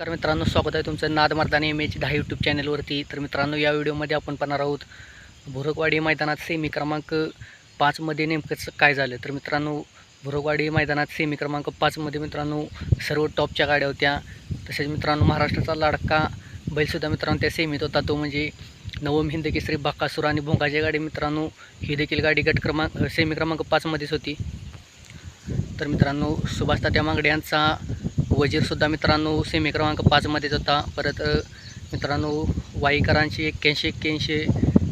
तर मित्रांनो स्वागत आहे तुमचं नाद मर्दानी एम एच दहा यूट्यूब चॅनलवरती तर मित्रांनो या व्हिडिओमध्ये आपण पाहणार आहोत भुरकवाडी मैदानात सेमी क्रमांक पाचमध्ये नेमकंच काय झालं? तर मित्रांनो भुरकवाडी मैदानात सेमी क्रमांक पाचमध्ये मित्रांनो सर्व टॉपच्या गाड्या होत्या. तसेच मित्रांनो महाराष्ट्राचा लाडका बैलसुद्धा मित्रांनो त्या सेमीत होता. तो म्हणजे नवम हिंद केसरी बाकासूर आणि भोंगाची गाडी मित्रांनो ही देखील गाडी गट क्रमांक सेमी क्रमांक पाचमध्येच होती. तर मित्रांनो सुभाष तात्या मांगडे यांचा वजीरसुद्धा मित्रांनो सेमी क्रमांक पाचमध्येच होता. परत मित्रांनो वाईकरांची एक्क्याऐंशी एक्क्याऐंशी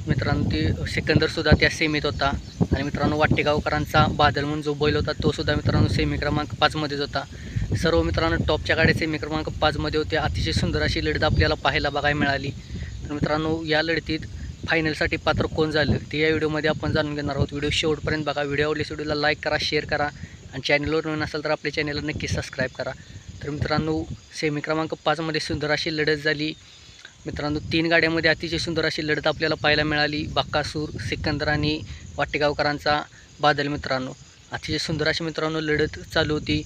मित्रांनो ती सिकंदरसुद्धा त्या सेमीत होता. आणि मित्रांनो वाटेगावकरांचा बादल म्हणून जो बैल होता तो सुद्धा मित्रांनो सेमी क्रमांक पाचमध्येच होता. सर्व मित्रांनो टॉपच्या गाड्या सेमी क्रमांक पाचमध्ये होते अतिशय सुंदर अशी लढत आपल्याला पाहायला बघायला मिळाली. तर मित्रांनो या लढतीत फायनलसाठी पात्र कोण झालं ते या व्हिडिओमध्ये आपण जाणून घेणार आहोत. व्हिडिओ शेवटपर्यंत बघा. व्हिडिओ आवडल्यास व्हिडिओला लाईक करा शेअर करा. आणि चॅनलवर नवीन असेल तर आपल्या चॅनलला नक्की सबस्क्राईब करा. तर मित्रांनो सेमी क्रमांक पाचमध्ये सुंदर अशी लढत झाली. मित्रांनो तीन गाड्यामध्ये अतिशय सुंदर अशी लढत आपल्याला पाहायला मिळाली. बाक्कासूर सिकंदर आणि वाटेगावकरांचा बादल मित्रांनो. अतिशय सुंदर अशी मित्रांनो लढत चालू होती.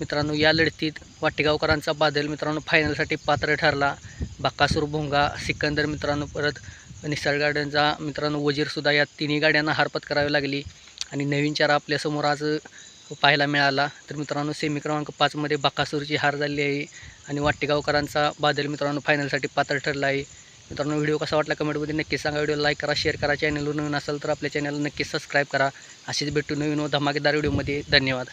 मित्रांनो या लढतीत वाटेगावकरांचा बादल मित्रांनो फायनलसाठी पात्र ठरला. बाक्कासूर भोंगा सिकंदर मित्रांनो परत निसर्ग गार्डनचा मित्रांनो वजीरसुद्धा या तिन्ही गाड्यांना हारपत करावी लागली. आणि नवीन चारा आपल्यासमोर आज पाहायला मिळाला. तर मित्रांनो सेमी क्रमांक पाचमध्ये बाकासूरची हार झाली आहे आणि वाटेगावकरांचा बादल मित्रांनो फायनलसाठी पात्र ठरला आहे. मित्रांनो व्हिडिओ कसा वाटला कमेंटमध्ये नक्की सांगा. व्हिडिओ लाईक करा शेअर करा. चॅनलवर नवीन असेल तर आपल्या चॅनलला नक्की सबस्क्राईब करा. असेच भेटू नवीन व धमाकेदार व्हिडिओमध्ये धन्यवाद.